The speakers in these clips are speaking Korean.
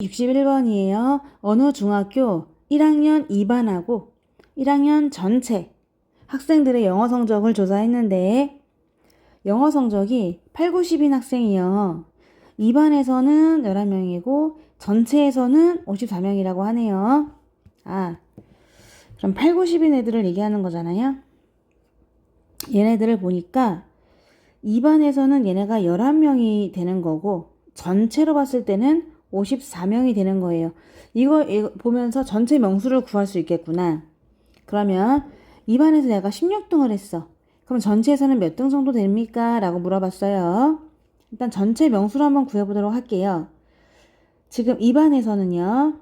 61번이에요. 어느 중학교 1학년 2반하고 1학년 전체 학생들의 영어 성적을 조사했는데 영어 성적이 8, 90인 학생이요. 2반에서는 11명이고 전체에서는 54명이라고 하네요. 아, 그럼 8, 90인 애들을 얘기하는 거잖아요. 얘네들을 보니까 2반에서는 얘네가 11명이 되는 거고 전체로 봤을 때는 54명이 되는 거예요. 이거 보면서 전체 명수를 구할 수 있겠구나. 그러면 2반에서 내가 16등을 했어. 그럼 전체에서는 몇 등 정도 됩니까? 라고 물어봤어요. 일단 전체 명수를 한번 구해보도록 할게요. 지금 2반에서는요.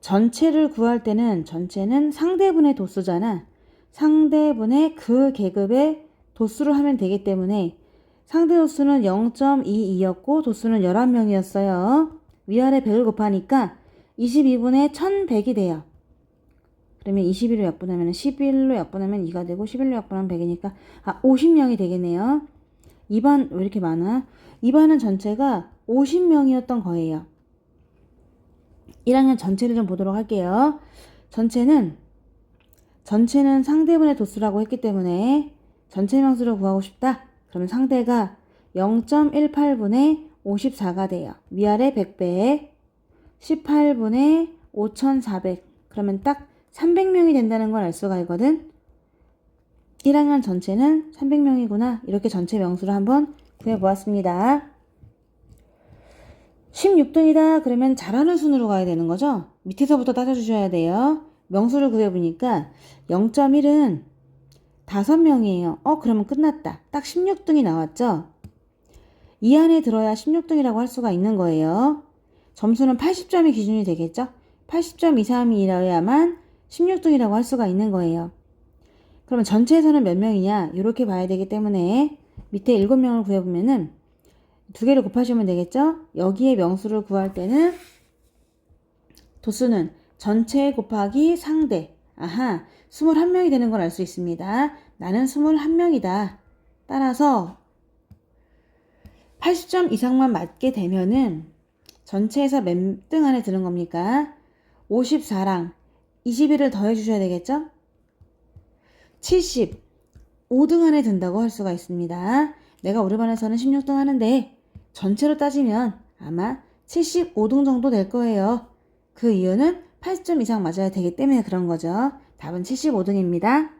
전체를 구할 때는 전체는 상대분의 도수잖아. 상대분의 그 계급의 도수를 하면 되기 때문에 상대 도수는 0.22였고 도수는 11명이었어요. 위아래 100을 곱하니까 22분의 1100이 돼요. 그러면 21로 약분하면 11로 약분하면 2가 되고 11로 약분하면 100이니까 아 50명이 되겠네요. 2반 왜 이렇게 많아? 2반은 전체가 50명이었던 거예요. 1학년 전체를 좀 보도록 할게요. 전체는 전체는 상대분의 도수라고 했기 때문에 전체 명수를 구하고 싶다. 그러면 상대가 0.18분의 54가 돼요. 위아래 100배에 18분의 5400. 그러면 딱 300명이 된다는 걸 알 수가 있거든. 1학년 전체는 300명이구나. 이렇게 전체 명수를 한번 구해 보았습니다. 16등이다. 그러면 잘하는 순으로 가야 되는 거죠? 밑에서부터 따져주셔야 돼요. 명수를 구해보니까 0.1은 5명이에요. 어, 그러면 끝났다. 딱 16등이 나왔죠? 이 안에 들어야 16등이라고 할 수가 있는 거예요. 점수는 80점이 기준이 되겠죠? 80점 이상이라야만 16등이라고 할 수가 있는 거예요. 그러면 전체에서는 몇 명이냐? 이렇게 봐야 되기 때문에 밑에 7명을 구해보면은 두 개를 곱하시면 되겠죠? 여기에 명수를 구할 때는 도수는 전체 곱하기 상대. 아하, 21명이 되는 걸 알 수 있습니다. 나는 21명이다. 따라서 80점 이상만 맞게 되면은 전체에서 몇 등 안에 드는 겁니까? 54랑 21을 더해 주셔야 되겠죠? 70, 5등 안에 든다고 할 수가 있습니다. 내가 우리 반에서는 16등 하는데 전체로 따지면 아마 75등 정도 될 거예요. 그 이유는 80점 이상 맞아야 되기 때문에 그런 거죠. 답은 75등입니다.